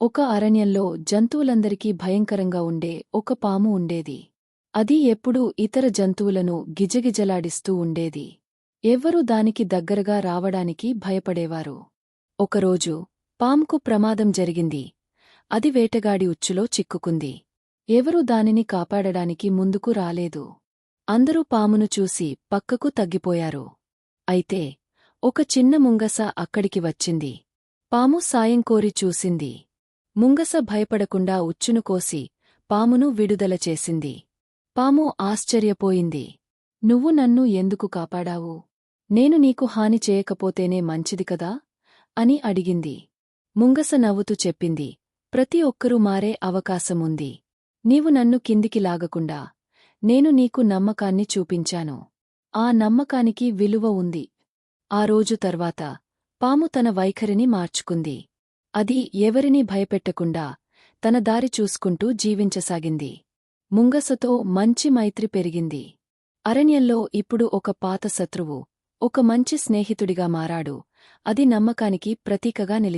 ఒక అరణ్యంలో జంతువులందరికీ భయంకరంగా ఉండే ఒక పాము ఉండేది. అది ఎప్పుడూ ఇతర జంతువులను గిజగిజలాడిస్తూ ఉండేది. ఎవ్వరూ దానికి దగ్గరగా రావడానికి భయపడేవారు. ఒకరోజు పాముకు ప్రమాదం జరిగింది. అది వేటగాడి ఉచ్చులో చిక్కుకుంది. ఎవరూ దానిని కాపాడడానికి ముందుకు రాలేదు. అందరూ పామును చూసి పక్కకు తగ్గిపోయారు. అయితే ఒక చిన్న ముంగస అక్కడికి వచ్చింది. పాము సాయం కోరి చూసింది. ముంగస భయపడకుండా ఉచ్చును కోసి పామును విడుదల చేసింది. పాము ఆశ్చర్యపోయింది. నువ్వు నన్ను ఎందుకు కాపాడావు? నేను నీకు హాని చేయకపోతేనే మంచిది కదా అని అడిగింది. ముంగస నవ్వుతూ చెప్పింది. ప్రతి ఒక్కరూ మారే అవకాశముంది. నీవు నన్ను కిందికి లాగకుండా నేను నీకు నమ్మకాన్ని చూపించాను. ఆ నమ్మకానికి విలువ ఉంది ఆ రోజు తర్వాత పాము తన వైఖరిని మార్చుకుంది. అది ఎవరినీ భయపెట్టకుండా తన దారి చూసుకుంటూ జీవించసాగింది. ముంగసతో మంచి మైత్రి పెరిగింది. అరణ్యంలో ఇప్పుడు ఒక పాత శత్రువు ఒక మంచి స్నేహితుడిగా మారాడు. అది నమ్మకానికి ప్రతీకగా నిలిచింది.